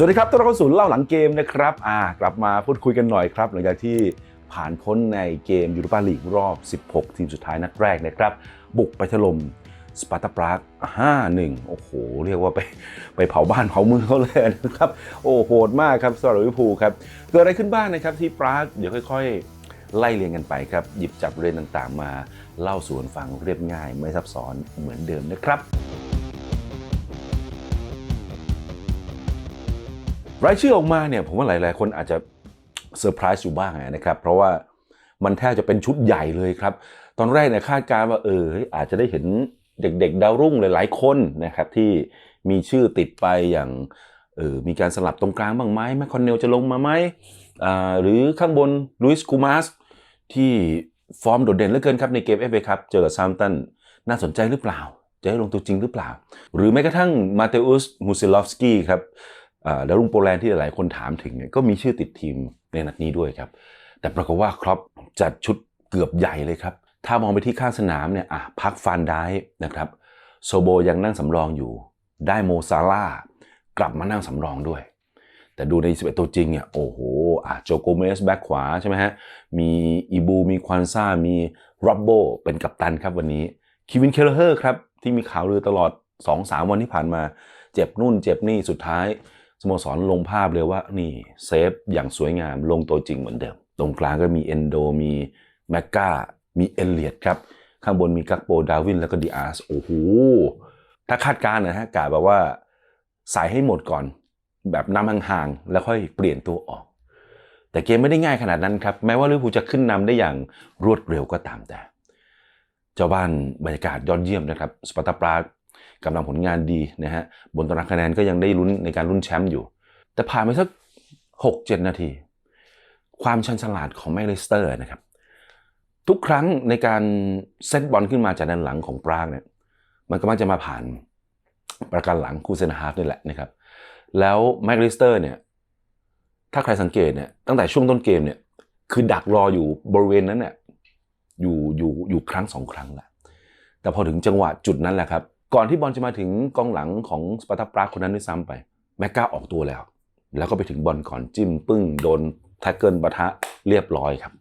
สวัสดีครับต้อนรับเข้าสู่เล่าหลังเกมนะครับอ่ากลับมาพูดคุยกันหน่อยครับ หลังจากที่ผ่านพ้นในเกมยูโรปาลีกรอบ 16 ทีมสุดท้ายนัดแรกนะครับ บุกไปถล่มสปาร์ตาปราก5-1 โอ้โห เรียกว่าไปไปเผาบ้านเผาเมืองเขาเลยนะครับ โอ้โหดมากครับสำหรับลิเวอร์พูลครับ เกิดอะไรขึ้นบ้างนะครับที่ปรากเดี๋ยวค่อย ๆ ไล่เรียงกันไปครับ หยิบจับเรื่องต่างๆ มาเล่าสู่กันฟังเรียบง่าย ไม่ซับซ้อนเหมือนเดิมนะครับ รายชื่อออกมาเนี่ยผมว่าหลาย ๆ คนอาจจะเซอร์ไพรส์อยู่บ้างนะครับ เพราะว่ามันแทบจะเป็นชุดใหญ่เลยครับ ตอนแรกเนี่ยคาดการณ์ว่าเอออาจจะได้เห็นเด็ก ๆ ดาวรุ่งหลาย ๆ คนนะครับที่มีชื่อติดไปอย่างเออมีการสลับตรงกลางบ้างไหมแมคคอนเนลจะลงมาไหมอ่าหรือข้างบนลุยส์คูมาสที่ฟอร์มโดดเด่นเหลือเกินครับในเกมเอฟเอครับเจอกับซามตันน่าสนใจหรือเปล่า จะให้ลงตัวจริงหรือเปล่า หรือแม้กระทั่งมาเตอุสมูซิลอฟสกี้ครับ แล้วลุงโปแลนด์ที่หลายคนถามถึงเนี่ยก็มีชื่อติดทีมในนัดนี้ด้วยครับ แต่ปรากฏว่าครอปจัดชุดเกือบใหญ่เลยครับ ถ้ามองไปที่ข้างสนามเนี่ยอะพักฟานได้นะครับโซโบยังนั่งสำรองอยู่ ได้โมซาร่ากลับมานั่งสำรองด้วย แต่ดูใน 11 ตัวจริงเนี่ยโอ้โหอะโจโกเมสแบ็คขวาใช่ไหมฮะ มีอีบู มีควานซ่า มีร็อบโบเป็นกัปตันครับวันนี้คิวินเคลเฮอร์ครับ ที่มีข่าวลือตลอด 2-3 วันที่ผ่านมา เจ็บนู่นเจ็บนี่สุดท้าย สโมสรลงภาพเลยว่านี่เซฟอย่างสวยงามลงตัวจริงเหมือนเดิม ตรงกลางก็มีเอนโดมีแมกกามีเอลเลียดครับ ข้างบนมีกักโปดาวินแล้วก็ดีอาร์สโอ้โหถ้าคาดการณ์นะฮะกาแบบว่าใส่ให้หมดก่อน แบบนำห่างๆแล้วค่อยเปลี่ยนตัวออก แต่เกมไม่ได้ง่ายขนาดนั้นครับ แม้ว่าลิเวอร์พูลจะขึ้นนำได้อย่างรวดเร็วก็ตามแต่ เจ้าบ้านบรรยากาศยอดเยี่ยมนะครับสปาร์ตาปราก กำลังผลงานดีนะฮะบนตารางคะแนนก็ยังได้ลุ้นในการลุ้นแชมป์อยู่ แต่ผ่านไปสักหกเจ็ดนาที ความชันฉลาดของแมคลิสเตอร์นะครับ ทุกครั้งในการเซตบอลขึ้นมาจากด้านหลังของปรากเนี่ยมันก็มักจะมาผ่านประกันหลังคูเซนฮาร์ฟนี่แหละนะครับแล้วแมคลิสเตอร์เนี่ยถ้าใครสังเกตเนี่ยตั้งแต่ช่วงต้นเกมเนี่ยคือดักรออยู่บริเวณนั้นเนี่ยอยู่อยู่อยู่ครั้งสองครั้งแหละแต่พอถึงจังหวะจุดนั้นแหละครับ ก่อนที่บอลจะมาถึงกองหลังของสปาร์ตาปรากคนนั้นด้วยซ้ำไป แม็กกาออกตัวแล้ว แล้วก็ไปถึงบอลก่อนจิ้มปึ้งโดนแท็กเกิลปะทะเรียบร้อยครับ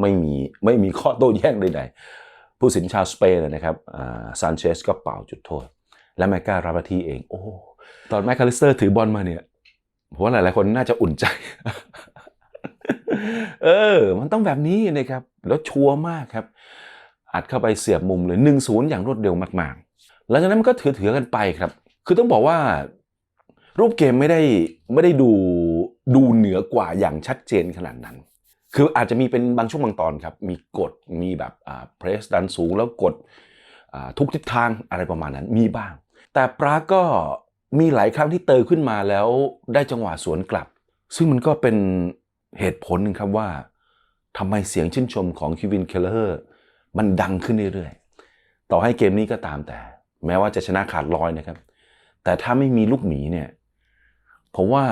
ไม่มีไม่มีข้อโต้แย้งใดๆผู้สินชาวสเปนนะครับซานเชสก็เป่าจุดโทษ และแม็กการับที่เอง โอ้ ตอนแมคคาลิสเตอร์ถือบอลมาเนี่ยผมว่าหลายๆคนน่าจะอุ่นใจ เออ มันต้องแบบนี้นะครับ แล้วชัวร์มากครับ อัดเข้าไปเสียบมุมเลย1นศูนย์อย่างรวดเร็วมากๆ หลังจากนั้นมันก็ถือถือๆกันไปครับ คือต้องบอกว่า รูปเกมไม่ได้ไม่ได้ดูดูเหนือกว่าอย่างชัดเจนขนาดนั้น คืออาจจะมีเป็นบางช่วงบางตอนครับ มีกดมีแบบอ่าเพรสดันสูงแล้วกดอ่าทุกทิศทางอะไรประมาณนั้นมีบ้าง แต่ปราก็มีหลายครั้งที่เตยขึ้นมาแล้วได้จังหวะสวนกลับ ซึ่งมันก็เป็นเหตุผลหนึงครับว่าทำไมเสียงชื่นชมของคิวินเคลเลอร์มันดังขึ้นเรื่อยๆ ต่อให้เกมนี้ก็ตามแต่ แม้ว่าจะชนะขาดลอยนะครับ แต่ถ้าไม่มีลูกหมีเนี่ยผมว่า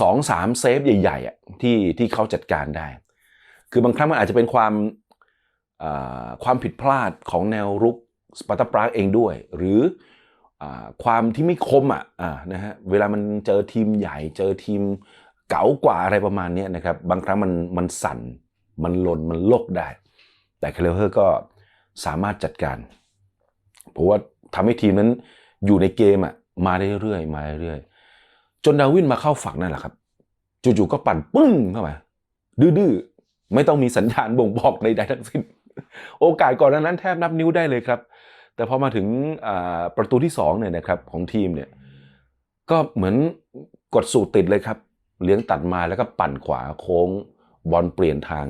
สองสามเซฟใหญ่ๆอะที่ที่เขาจัดการได้ คือบางครั้งมันอาจจะเป็นความความผิดพลาดของแนวรุกสปาร์ตาปรากเองด้วย หรืออความที่ไม่คมอะอ่านะฮะเวลามันเจอทีมใหญ่เจอทีมเก๋ากว่าอะไรประมาณนี้นะครับบางครั้งมันมันสั่นมันหล่นมันลกได้ แต่เคลเฮอร์ก็สามารถจัดการเพราะว่า ทำให้ทีมนั้นอยู่ในเกมอะมาได้เรื่อยๆมาเรื่อยๆจนดาวินมาเข้าฝักนั่นแหละครับจู่ๆก็ปั่นปึ้งเข้ามาดื้อๆไม่ต้องมีสัญญาณบ่งบอกใดๆทั้งสิ้น โอกาสก่อนนั้นแทบนับนิ้วได้เลยครับ แต่พอมาถึงประตูที่สองเนี่ยนะครับของทีมเนี่ยก็เหมือนกดสูตรติดเลยครับ เลี้ยงตัดมาแล้วก็ปั่นขวาโค้งบอลเปลี่ยนทาง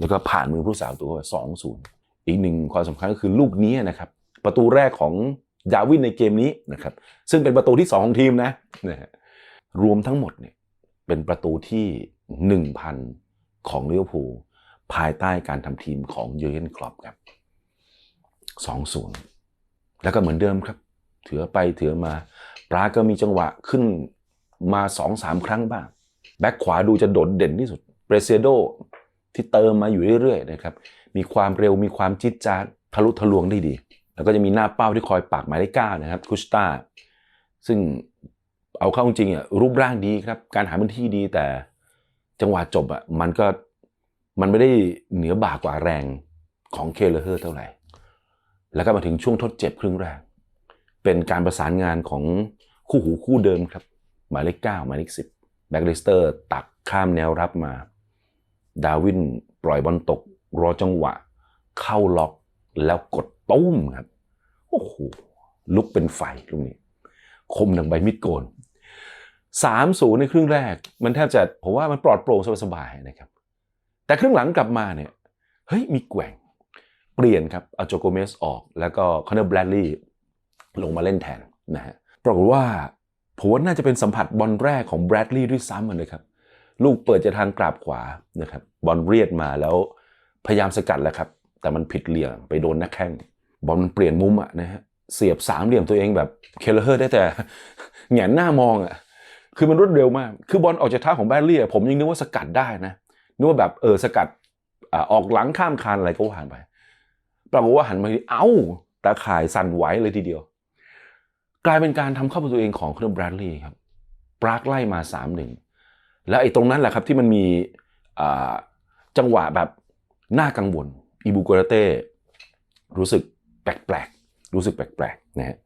แล้วก็ผ่านมือผู้สาวตัวสองศูนย์อีกหนึ่งความสำคัญก็คือลูกนี้นะครับ ประตูแรกของดาวินในเกมนี้นะครับ ซึ่งเป็นประตูที่สองของทีมนะนะฮะรวมทั้งหมดเนี่ยเป็นประตูที่หนึ่งพันของลิเวอร์พูลภายใต้การทำทีมของเยอร์เกนคลอปครับสองศูนย์แล้วก็เหมือนเดิมครับ ถือไปถือมาปราก็มีจังหวะขึ้นมาสองสามครั้งบ้าง แบ็คขวาดูจะโดดเด่นที่สุดเปรเซโดที่เติมมาอยู่เรื่อยๆนะครับ มีความเร็วมีความจิตจาดทะลุทะลวงได้ดี แล้วก็จะมีหน้าเป้าที่คอยปากหมายเลขเก้านะครับคุชตาซึ่งเอาเข้าจริงอะรูปร่างดีครับ การหาพื้นที่ดีแต่จังหวะจบอะมันก็มันไม่ได้เหนือบ่ากว่าแรงของเคเลอร์เท่าไหร่ แล้วก็มาถึงช่วงทดเจ็บครึ่งแรก เป็นการประสานงานของคู่หูคู่เดิมครับ หมายเลขเก้าหมายเลขสิบแบ็กลิสเตอร์ตักข้ามแนวรับมา ดาวินปล่อยบอลตก รอจังหวะ เข้าล็อกแล้วกด ตุ้มครับ โอ้โห ลุกเป็นไฟลูกนี้ คมดังใบมิดโกนสามศูนย์ในครึ่งแรก มันแทบจะผมว่ามันปลอดโปร่งสบายๆนะครับ แต่ครึ่งหลังกลับมาเนี่ย เฮ้ย มีแกว่ง เปลี่ยนครับ เอาโจโกเมสออก แล้วก็คอนเนอร์แบรดลีย์ลงมาเล่นแทนนะฮะ ปรากฏว่าผมว่าน่าจะเป็นสัมผัสบอลแรกของแบรดลีย์ด้วยซ้ำเลยครับ ลูกเปิดจะทางกราบขวานะครับ บอลเรียดมาแล้วพยายามสกัดแล้วครับ แต่มันผิดเหลี่ยมไปโดนนักแข้ง บอลมันเปลี่ยนมุมอะนะฮะเสียบสามเหลี่ยมตัวเองแบบเคเลอร์ได้แต่แหงนหน้ามองอะคือมันรวดเร็วมาก คือบอลออกจากเท้าของแบรดลีย์อะผมยังนึกว่าสกัดได้นะนึกว่าแบบเออสกัดอออกหลังข้ามคานอะไรก็ว่านไปปรากฏว่าหันมาเอ้าตาข่ายสั่นไหวเลยทีเดียว กลายเป็นการทำเข้าประตูเองของคอนแบรดลีย์ครับปรากไล่มา3าหนึ่งแล้วไอ้ตรงนั้นแหละครับที่มันมีจังหวะแบบน่ากังวล อีบูโกราเต้รู้สึก แปลกๆ รู้สึกแปลกๆนะฮะ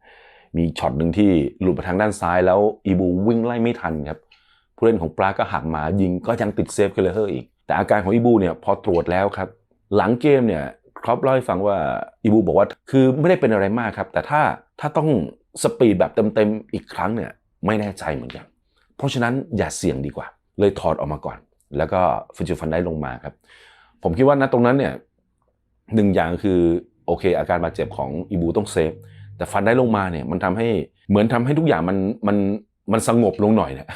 มีช็อตหนึ่งที่หลุดมาทางด้านซ้ายแล้วอีบูวิ่งไล่ไม่ทันครับผู้เล่นของปราก็หักมายิงก็ยังติดเซฟเคเลอร์อีก แต่อาการของอีบูเนี่ยพอตรวจแล้วครับ หลังเกมเนี่ยครอปเล่าให้ฟังว่าอีบูบอกว่าคือไม่ได้เป็นอะไรมากครับ แต่ถ้าถ้าต้องสปีดแบบเต็มๆอีกครั้งเนี่ยไม่แน่ใจเหมือนกัน เพราะฉะนั้นอย่าเสี่ยงดีกว่า เลยถอดออกมาก่อน แล้วก็ฟิจิฟันได้ลงมาครับ ผมคิดว่าณตรงนั้นเนี่ยหนึ่งอย่างคือ โอเค อาการบาดเจ็บของอีบูต้องเซฟ แต่ฟันได้ลงมาเนี่ยมันทำให้เหมือนทำให้ทุกอย่างมันมันมันสงบลงหน่อยเนี่ย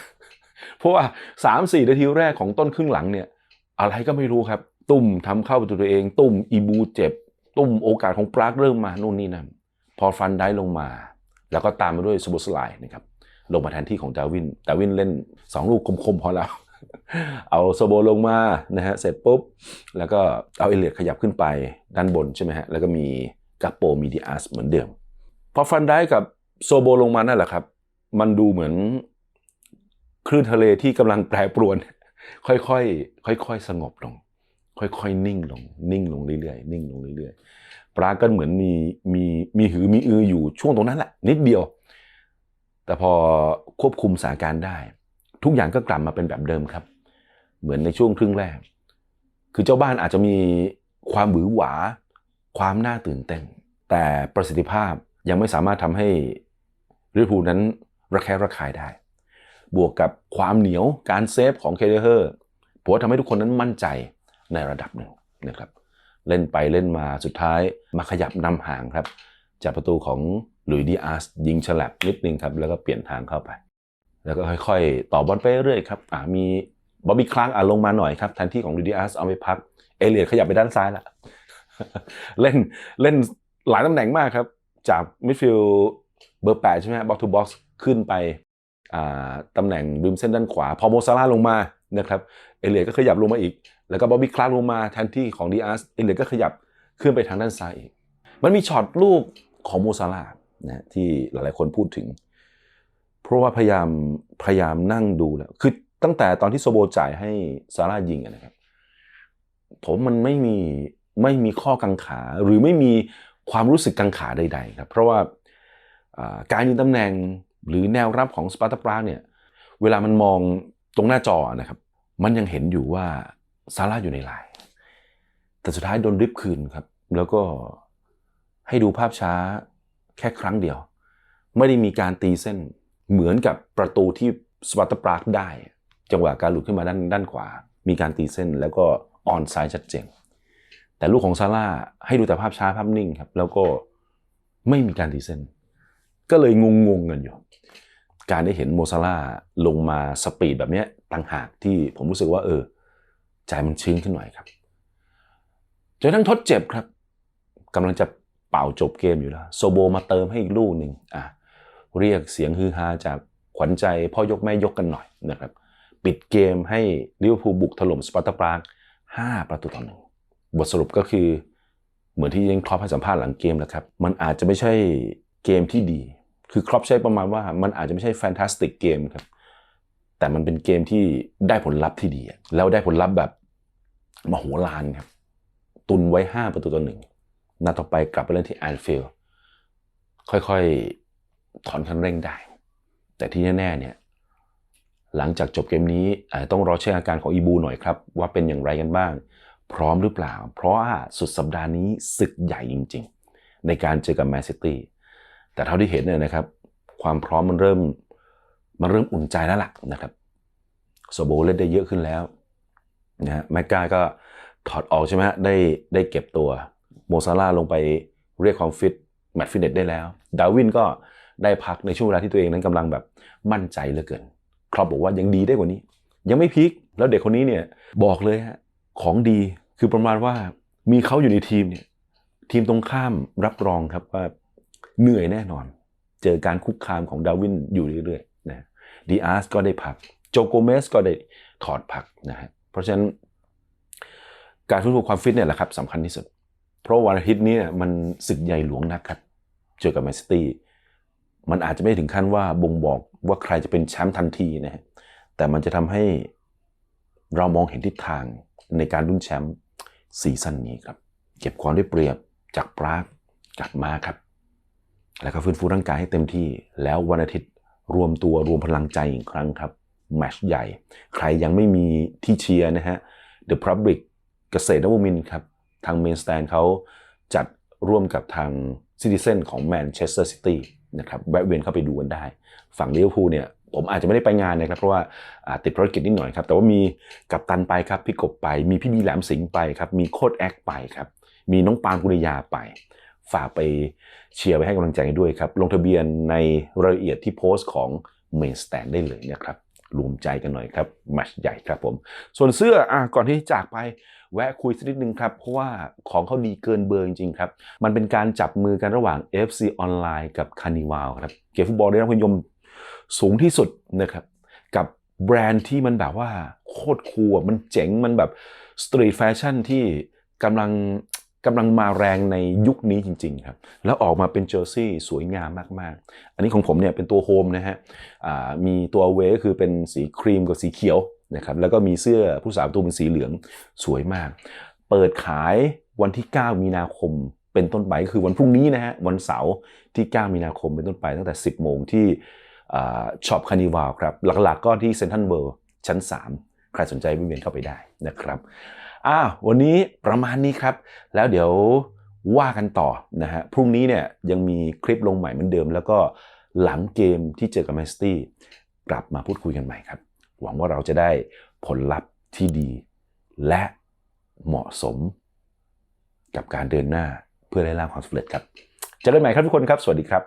เพราะว่าสามสี่นาทีแรกของต้นครึ่งหลังเนี่ย อะไรก็ไม่รู้ครับ ตุ้มทำเข้าประตูตัวเอง ตุ้มอีบูเจ็บ ตุ้มโอกาสของปรากเริ่มมานู่นนี่นั่นพอฟันได้ลงมา แล้วก็ตามมาด้วยสโบสไลน์นะครับลงมาแทนที่ของดาวินดาวินเล่น 2 ลูกคมๆพอแล้ว เอาโซโบลงมานะฮะเสร็จปุ๊บ แล้วก็เอาเอเลียดขยับขึ้นไปด้านบนใช่ไหมฮะแล้วก็มีกาโปมีดิอาสเหมือนเดิม พอฟันได้กับโซโบลงมานั่นแหละครับ มันดูเหมือนคลื่นทะเลที่กำลังแปรปรวน ค่อยๆค่อยๆสงบลง ค่อยๆนิ่งลง นิ่งลงเรื่อยๆนิ่งลงเรื่อยๆปรากก็เหมือนมีมีมีหือมีอืออยู่ช่วงตรงนั้นแหละนิดเดียว แต่พอควบคุมสถานการณ์ได้ ทุกอย่างก็กลับมาเป็นแบบเดิมครับ เหมือนในช่วงครึ่งแรก คือเจ้าบ้านอาจจะมีความหวือหวา ความน่าตื่นเต้น แต่ประสิทธิภาพยังไม่สามารถทำให้ลิเวอร์พูลนั้นระแคะระคายได้ บวกกับความเหนียวการเซฟของเคเดเฮอร์ผมว่าทำให้ทุกคนนั้นมั่นใจในระดับหนึ่งนะครับเล่นไปเล่นมาสุดท้ายมาขยับนำห่างครับ จากประตูของหลุยดีอาร์สยิงฉลับนิดนึงครับ แล้วก็เปลี่ยนทางเข้าไป แล้วก็ค่อยๆ ต่อบอลไปเรื่อยครับอ่ามีบอบบี้คลางอะลงมาหน่อยครับแทนที่ของหลุยส์ดีอาร์สเอาไปพัก เอเลียดขยับไปด้านซ้ายละเล่นเล่นหลายตำแหน่งมากครับ จากมิดฟิลด์เบอร์แปดใช่ไหมบ็อกทูบ็อกซ์ขึ้นไปอ่าตำแหน่งริมเส้นด้านขวา พอโมซาร่าลงมานะครับเอเลียดก็ขยับลงมาอีก แล้วก็บอบบี้คลางลงมาแทนที่ของดีอาร์สเอเลียดก็ขยับขึ้นไปทางด้านซ้ายอีก มันมีช็อตลูกของโมซาร่านะที่หลายๆคนพูดถึง เพราะว่าพยายามพยายามนั่งดูแล้ว คือตั้งแต่ตอนที่โซโบจ่ายให้ซาร่ายิงนะครับ ผมมันไม่มีไม่มีข้อกังขาหรือไม่มีความรู้สึกกังขาใด ๆ ครับ เพราะว่าการยืนตำแหน่งหรือแนวรับของสปาร์ตาปราเนี่ยเวลามันมองตรงหน้าจอนะครับ มันยังเห็นอยู่ว่าซาร่าอยู่ในลาย แต่สุดท้ายโดนริบคืนครับ แล้วก็ให้ดูภาพช้าแค่ครั้งเดียว ไม่ได้มีการตีเส้น เหมือนกับประตูที่สปาร์ตาปรากได้ จังหวะการหลุดขึ้นมาด้านด้านขวา มีการตีเส้นแล้วก็ออนไซด์ชัดเจนแต่ลูกของซาร่าให้ดูแต่ภาพช้าภาพนิ่งครับ แล้วก็ไม่มีการตีเส้น ก็เลยงงงกันอยู่ การได้เห็นโมซาร่าลงมาสปีดแบบนี้ต่างหากที่ผมรู้สึกว่า เออ ใจมันชื้นขึ้นหน่อยครับจนทั้งทดเจ็บครับกำลังจะเป่าจบเกมอยู่แล้ว โซโบมาเติมให้อีกลูกหนึ่งอะ เรียกเสียงฮือฮาจากขวัญใจพ่อยกแม่ยกกันหน่อยนะครับ ปิดเกมให้ลิเวอร์พูลบุกถล่มสปาร์ตาปราก5ประตูต่อหนึ่งบทสรุปก็คือเหมือนที่ยังครอปให้สัมภาษณ์หลังเกมแหล้วครับ มันอาจจะไม่ใช่เกมที่ดี คือครอปใช้ประมาณว่ามันอาจจะไม่ใช่แฟนตาสติกเกมครับ แต่มันเป็นเกมที่ได้ผลลัพธ์ที่ดี แล้วได้ผลลัพธ์แบบมโหฬารครับ ตุนไว้ 5 ประตูต่อหนึ่งนัดต่อไปกลับไปเล่นที่แอนฟิลด์ค่อยๆ ถอนคันเร่งได้ แต่ที่แน่ๆเนี่ยหลังจากจบเกมนี้ต้องรอเช็คอาการของอีบูหน่อยครับ ว่าเป็นอย่างไรกันบ้าง พร้อมหรือเปล่า เพราะว่าสุดสัปดาห์นี้ศึกใหญ่จริง ๆ ในการเจอกับแมนซิตี้แต่เท่าที่เห็นเนี่ยนะครับ ความพร้อมมันเริ่มมันเริ่มอุ่นใจแล้วล่ะนะครับโซโบเล่นได้เยอะขึ้นแล้วนะฮะแมกกาก็ถอดออกใช่ไหมฮะได้ได้เก็บตัวโมซาร่าลงไปเรียกความฟิตแมตต์ฟิตเนสได้แล้ว ดาวินก็ ได้พักในช่วงเวลาที่ตัวเองนั้นกำลังแบบมั่นใจเหลือเกิน ครอปบอกว่ายังดีได้กว่านี้ ยังไม่พีคแล้วเด็กคนนี้เนี่ยบอกเลยฮะของดีคือประมาณว่ามีเขาอยู่ในทีมเนี่ยทีมตรงข้ามรับรองครับว่าเหนื่อยแน่นอน เจอการคุกคามของดาวินอยู่เรื่อยๆนะดีอาร์สก็ได้พักโจโกเมสก็ได้ถอดพักนะฮะเพราะฉะนั้น การฟื้นฟูความฟิตเนี่ยแหละครับสำคัญที่สุด เพราะวันอาทิตย์นี้เนี่ยมันศึกใหญ่หลวงนักครับ เจอกับแมนซิตี้ มันอาจจะไม่ถึงขั้นว่าบ่งบอกว่าใครจะเป็นแชมป์ทันทีนะฮะแต่มันจะทำให้เรามองเห็นทิศทางในการลุ้นแชมป์ซีซั่นนี้ครับ เก็บความได้เปรียบจากปรากกลับมาครับ แล้วก็ฟื้นฟูร่างกายให้เต็มที่ แล้ววันอาทิตย์รวมตัวรวมพลังใจอีกครั้งครับแมชใหญ่ ใครยังไม่มีที่เชียร์นะฮะ The Public เกษตรนวมินครับ ทางเมนสแตนเขาจัดร่วมกับทางซิติเซนของแมนเชสเตอร์ซิตี้ นะครับแวะเวียนเข้าไปดูกันได้ ฝั่งลิเวอร์พูลเนี่ยผมอาจจะไม่ได้ไปงานนะครับ เพราะว่าาติดภารกิจนิดหน่อยครับ แต่ว่ามีกัปตันไปครับ พี่กบไป มีพี่บีแหลมสิงไปครับ มีโคดแอคไปครับ มีน้องปานกุริยาไป ฝากไปเชียร์ไปให้กำลังใจกันด้วยครับ ลงทะเบียนในรายละเอียดที่โพสต์ของเมนสแตนได้เลยนะครับรวมใจกันหน่อยครับแมตช์ใหญ่ครับผม ส่วนเสื้ออะก่อนที่จะจากไป แวะคุยสักนิดนึงครับ เพราะว่าของเขาดีเกินเบอร์จริงๆครับ มันเป็นการจับมือกันระหว่าง FC ออนไลน์กับคานิวาลครับ เกมฟุตบอลได้รับความนิยมสูงที่สุดนะครับ กับแบรนด์ที่มันแบบว่าโคตรคูลอะมันเจ๋งมันแบบสตรีทแฟชั่นที่กำลังกำลังมาแรงในยุคนี้จริงๆครับ แล้วออกมาเป็นเจอร์ซี่สวยงามมากๆ อันนี้ของผมเนี่ยเป็นตัวโฮมนะฮะมีตัวเวก็คือเป็นสีครีมกับสีเขียว นะครับแล้วก็มีเสื้อผู้สาวตัวเป็นสีเหลืองสวยมาก เปิดขายวันที่ 9 มีนาคมเป็นต้นไปก็คือวันพรุ่งนี้นะฮะวันเสาร์ที่ 9 มีนาคมเป็นต้นไปตั้งแต่ 10 โมงที่ช็อปคานิวาลครับหลักๆก็ที่เซนทรัลเวิลด์ชั้น 3 ใครสนใจวิ่งเวียนเข้าไปได้นะครับอ้าววันนี้ประมาณนี้ครับ แล้วเดี๋ยวว่ากันต่อนะฮะพรุ่งนี้เนี่ยยังมีคลิปลงใหม่เหมือนเดิม แล้วก็หลังเกมที่เจอกับแมนซิตี้กลับมาพูดคุยกันใหม่ครับ หวังว่าเราจะได้ผลลัพธ์ที่ดี และเหมาะสมกับการเดินหน้าเพื่อได้ร่าความสำเร็จครับเจะกันใหม่ครับทุกคนครับ สวัสดีครับ